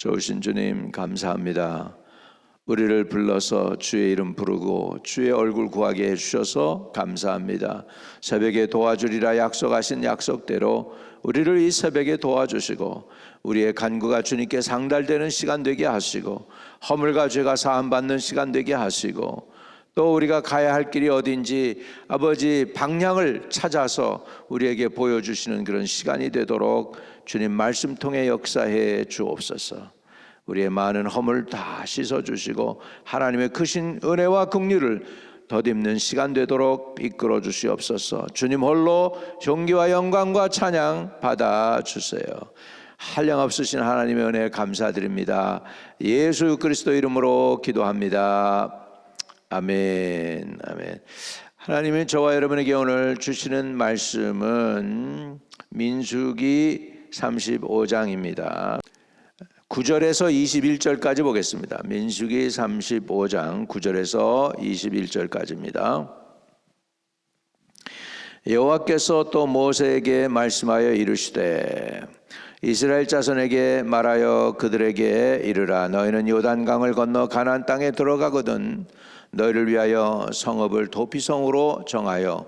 좋으신 주님 감사합니다. 우리를 불러서 주의 이름 부르고 주의 얼굴 구하게 해주셔서 감사합니다. 새벽에 도와주리라 약속하신 약속대로 우리를 이 새벽에 도와주시고 우리의 간구가 주님께 상달되는 시간 되게 하시고 허물과 죄가 사함받는 시간 되게 하시고 또 우리가 가야 할 길이 어딘지 아버지 방향을 찾아서 우리에게 보여주시는 그런 시간이 되도록 주님 말씀 통해 역사해 주옵소서. 우리의 많은 허물 다 씻어 주시고 하나님의 크신 은혜와 긍휼을 덧입는 시간 되도록 이끌어 주시옵소서. 주님 홀로 존귀와 영광과 찬양 받아 주세요. 한량없으신 하나님의 은혜 감사드립니다. 예수 그리스도 이름으로 기도합니다. 아멘. 아멘. 하나님이 저와 여러분에게 오늘 주시는 말씀은 민수기 35장입니다. 9절에서 21절까지 보겠습니다. 민수기 35장 9절에서 21절까지입니다. 여호와께서 또 모세에게 말씀하여 이르시되 이스라엘 자손에게 말하여 그들에게 이르라 너희는 요단강을 건너 가나안 땅에 들어가거든 너희를 위하여 성읍을 도피성으로 정하여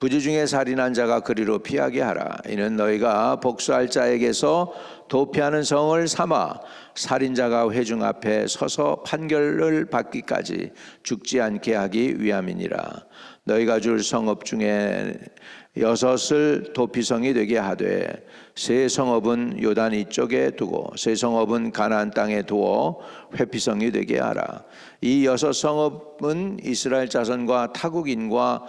부지 중에 살인한 자가 그리로 피하게 하라. 이는 너희가 복수할 자에게서 도피하는 성을 삼아 살인자가 회중 앞에 서서 판결을 받기까지 죽지 않게 하기 위함이니라 너희가 줄 성읍 중에 여섯을 도피성이 되게 하되 세 성읍은 요단 이쪽에 두고 세 성읍은 가나안 땅에 두어 회피성이 되게 하라. 이 여섯 성읍은 이스라엘 자손과 타국인과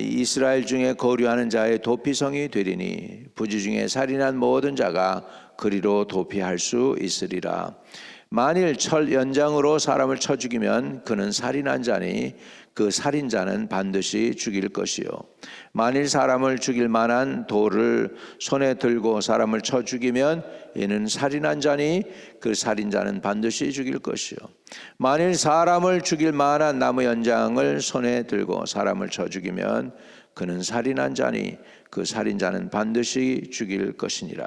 이스라엘 중에 거류하는 자의 도피성이 되리니 부지 중에 살인한 모든 자가 그리로 도피할 수 있으리라. 만일 철 연장으로 사람을 쳐 죽이면 그는 살인한 자니 그 살인자는 반드시 죽일 것이요. 만일 사람을 죽일 만한 돌을 손에 들고 사람을 쳐 죽이면 이는 살인한 자니 그 살인자는 반드시 죽일 것이요. 만일 사람을 죽일 만한 나무 연장을 손에 들고 사람을 쳐 죽이면 그는 살인한 자니 그 살인자는 반드시 죽일 것이니라.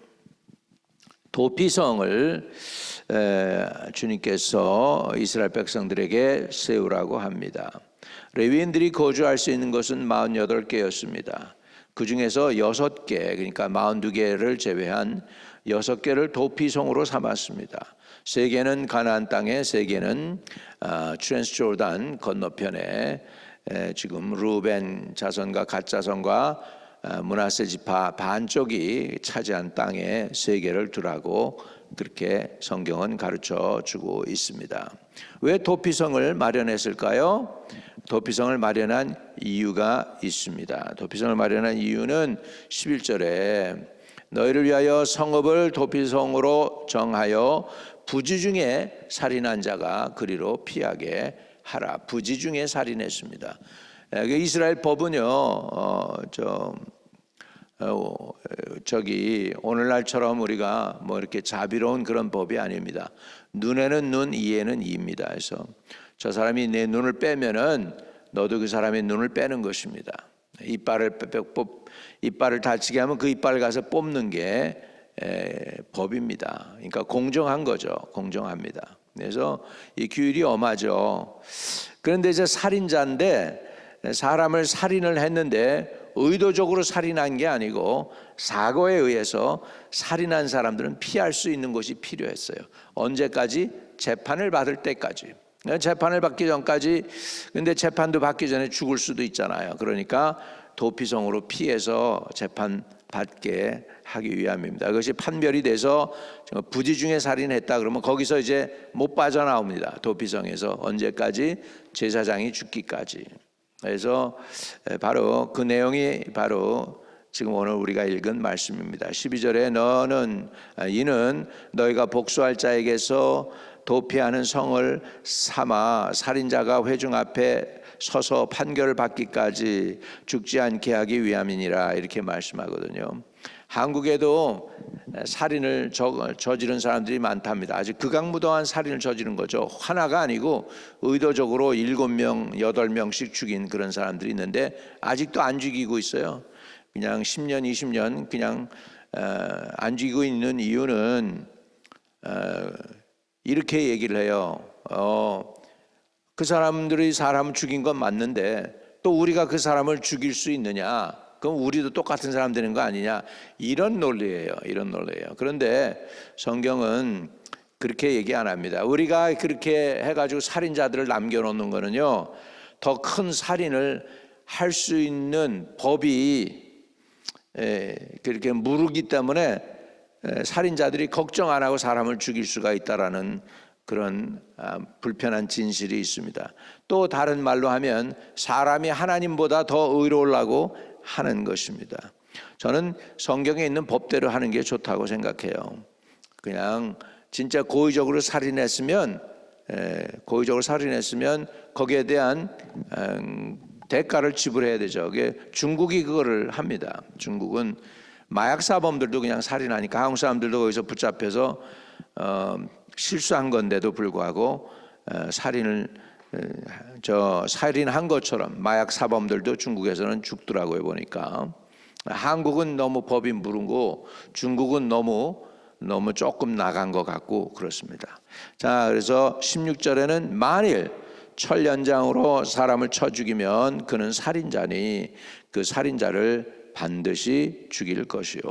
도피성을 주님께서 이스라엘 백성들에게 세우라고 합니다. 레위인들이 거주할 수 있는 것은 48개였습니다. 그 중에서 6개, 그러니까 42개를 제외한 6개를 도피성으로 삼았습니다. 세 개는 가나안 땅에, 세 개는 트랜스 조단 건너편에 지금 루벤 자손과 갓 자손과 문하세 지파 반쪽이 차지한 땅에 세 개를 두라고 그렇게 성경은 가르쳐 주고 있습니다. 왜 도피성을 마련했을까요? 도피성을 마련한 이유가 있습니다. 도피성을 마련한 이유는 11절에 너희를 위하여 성읍을 도피성으로 정하여 부지 중에 살인한 자가 그리로 피하게 하라. 부지 중에 살인했습니다. 그 이스라엘 법은요, 어, 좀 어, 저기 오늘날처럼 우리가 뭐 이렇게 자비로운 그런 법이 아닙니다. 눈에는 눈, 이에는 이입니다. 그래서 저 사람이 내 눈을 빼면은 너도 그 사람의 눈을 빼는 것입니다. 이빨을 뽑 이빨을 다치게 하면 그 이빨을 가서 뽑는 게 에, 법입니다. 그러니까 공정한 거죠. 공정합니다. 그래서 이 규율이 엄하죠. 그런데 이제 살인자인데 사람을 살인을 했는데 의도적으로 살인한 게 아니고 사고에 의해서 살인한 사람들은 피할 수 있는 것이 필요했어요. 언제까지? 재판을 받을 때까지. 재판을 받기 전까지 근데 재판도 받기 전에 죽을 수도 있잖아요. 그러니까 도피성으로 피해서 재판 받게 하기 위함입니다. 그것이 판별이 돼서 부지 중에 살인했다 그러면 거기서 이제 못 빠져나옵니다. 도피성에서 언제까지 제사장이 죽기까지. 그래서 바로 그 내용이 바로 지금 오늘 우리가 읽은 말씀입니다. 12절에 너는 아, 이는 너희가 복수할 자에게서 도피하는 성을 삼아 살인자가 회중 앞에 서서 판결을 받기까지 죽지 않게 하기 위함이니라 이렇게 말씀하거든요. 한국에도 살인을 저, 저지른 사람들이 많답니다. 아직 극악무도한 살인을 저지른 거죠. 하나가 아니고 의도적으로 일곱 명, 여덟 명씩 죽인 그런 사람들이 있는데 아직도 안 죽이고 있어요. 그냥 10년, 20년 그냥 어, 안 죽이고 있는 이유는 어, 이렇게 얘기를 해요. 어, 그 사람들이 사람을 죽인 건 맞는데 또 우리가 그 사람을 죽일 수 있느냐? 그럼 우리도 똑같은 사람 되는 거 아니냐? 이런 논리예요. 이런 논리예요. 그런데 성경은 그렇게 얘기 안 합니다. 우리가 그렇게 해가지고 살인자들을 남겨놓는 거는요, 더 큰 살인을 할 수 있는 법이 에, 그렇게 무르기 때문에 에, 살인자들이 걱정 안 하고 사람을 죽일 수가 있다라는 그런 아, 불편한 진실이 있습니다. 또 다른 말로 하면 사람이 하나님보다 더 의로우려고 하는 것입니다. 저는 성경에 있는 법대로 하는 게 좋다고 생각해요. 그냥 진짜 고의적으로 살인했으면 에, 고의적으로 살인했으면 거기에 대한 음, 대가를 지불해야 되죠. 중국이 그거를 합니다. 중국은 마약 사범들도 그냥 살인하니까 한국 사람들도 거기서 붙잡혀서 어, 실수한 건데도 불구하고 어, 살인을 어, 저 살인한 것처럼 마약 사범들도 중국에서는 죽더라고요 보니까 한국은 너무 법이 무르고 중국은 너무 너무 조금 나간 것 같고 그렇습니다. 자 그래서 16절에는 만일 철연장으로 사람을 쳐 죽이면 그는 살인자니 그 살인자를 반드시 죽일 것이요.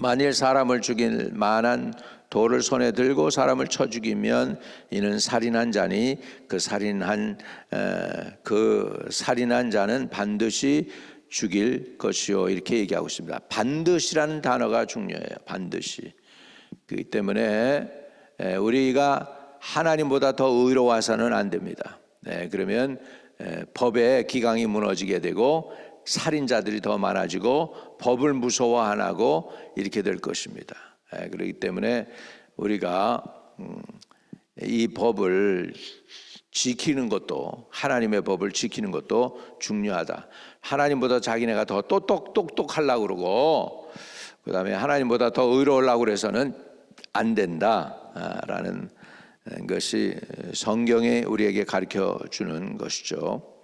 만일 사람을 죽일 만한 돌을 손에 들고 사람을 쳐 죽이면 이는 살인한 자니 그 살인한 에, 그 살인한 자는 반드시 죽일 것이요 이렇게 얘기하고 있습니다. 반드시라는 단어가 중요해요. 반드시. 그렇기 때문에 에, 우리가 하나님보다 더 의로워서는 안 됩니다. 네, 그러면 에, 법의 기강이 무너지게 되고 살인자들이 더 많아지고 법을 무서워 안 하고 이렇게 될 것입니다. 예, 그렇기 때문에 우리가 음, 이 법을 지키는 것도 하나님의 법을 지키는 것도 중요하다. 하나님보다 자기네가 더 똑똑 똑똑 하려고 그러고 그다음에 하나님보다 더 의로우려고 그래서는 안 된다라는 것이 성경에 우리에게 가르쳐 주는 것이죠.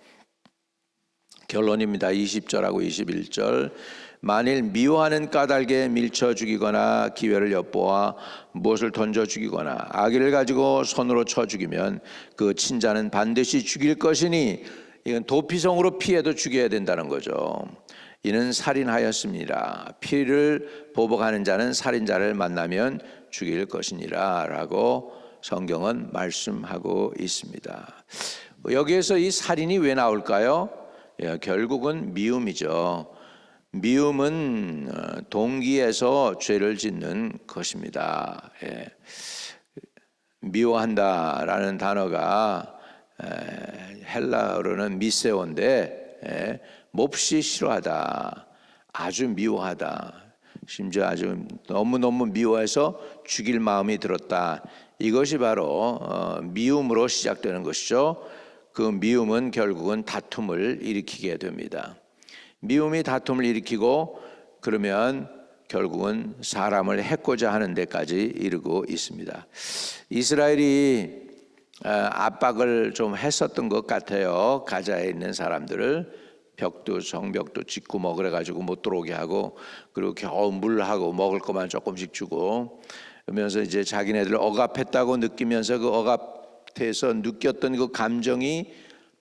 결론입니다. 20절하고 21절. 만일 미워하는 까닭에 밀쳐 죽이거나 기회를 엿보아 무엇을 던져 죽이거나 아기를 가지고 손으로 쳐 죽이면 그 친자는 반드시 죽일 것이니 이건 도피성으로 피해도 죽여야 된다는 거죠. 이는 살인하였습니다. 피를 보복하는 자는 살인자를 만나면 죽일 것이니라 라고 성경은 말씀하고 있습니다. 여기에서 이 살인이 왜 나올까요? 예, 결국은 미움이죠. 미움은 어, 동기에서 죄를 짓는 것입니다. 예. 미워한다라는 단어가 헬라어로는 미세오인데 예, 몹시 싫어하다, 아주 미워하다, 심지어 아주 너무 너무 미워해서 죽일 마음이 들었다. 이것이 바로 어, 미움으로 시작되는 것이죠. 그 미움은 결국은 다툼을 일으키게 됩니다. 미움이 다툼을 일으키고 그러면 결국은 사람을 해코자 하는 데까지 이르고 있습니다. 이스라엘이 아, 압박을 좀 했었던 것 같아요. 가자에 있는 사람들을 벽도 성벽도 짓고 먹으래 가지고 못 들어오게 하고 그리고 겨우 물하고 먹을 것만 조금씩 주고 그러면서 이제 자기네들 억압했다고 느끼면서 그 억압 해서 느꼈던 그 감정이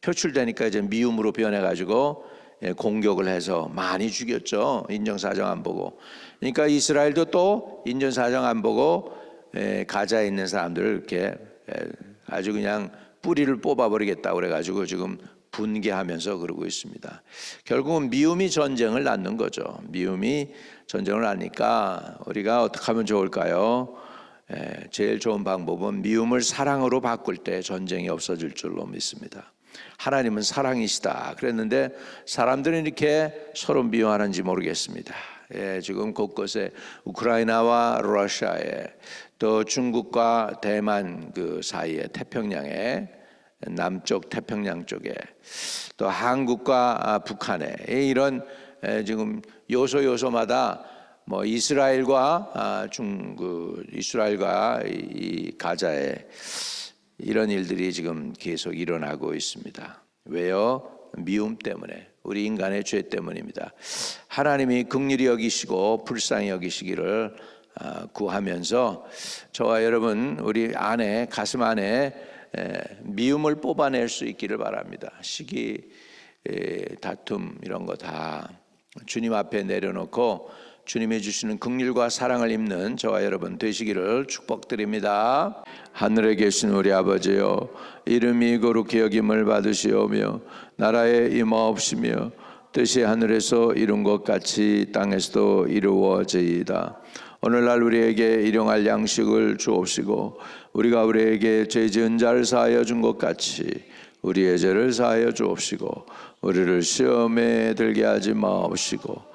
표출되니까 이제 미움으로 변해 가지고 예, 공격을 해서 많이 죽였죠. 인정사정 안 보고. 그러니까 이스라엘도 또 인정사정 안 보고 예, 가자에 있는 사람들을 이렇게 예, 아주 그냥 뿌리를 뽑아버리겠다 그래가지고 지금 분개하면서 그러고 있습니다. 결국은 미움이 전쟁을 낳는 거죠. 미움이 전쟁을 낳으니까 우리가 어떻게 하면 좋을까요? 제일 좋은 방법은 미움을 사랑으로 바꿀 때 전쟁이 없어질 줄로 믿습니다. 하나님은 사랑이시다. 그랬는데 사람들은 이렇게 서로 미워하는지 모르겠습니다. 예, 지금 곳곳에 우크라이나와 러시아에 또 중국과 대만 그 사이에 태평양에 남쪽 태평양 쪽에 또 한국과 아, 북한에 이런 에, 지금 요소 요소마다 뭐 이스라엘과 아, 중그 이스라엘과 이- 이 가자에 이런 일들이 지금 계속 일어나고 있습니다. 왜요? 미움 때문에 우리 인간의 죄 때문입니다. 하나님이 극률이 여기시고 불쌍히 여기시기를 아, 구하면서 저와 여러분 우리 안에 가슴 안에 에, 미움을 뽑아낼 수 있기를 바랍니다. 시기, 에, 다툼 이런 거 다 주님 앞에 내려놓고 주님이 주시는 긍휼과 사랑을 입는 저와 여러분 되시기를 축복드립니다. 하늘에 계신 우리 아버지여 이름이 거룩히 여김을 받으시오며 나라에 임하옵시며 뜻이 하늘에서 이룬 것 같이 땅에서도 이루어지이다. 오늘날 우리에게 일용할 양식을 주옵시고 우리가 우리에게 죄 지은 자를 사하여 준 것 같이 우리의 죄를 사하여 주옵시고 우리를 시험에 들게 하지 마옵시고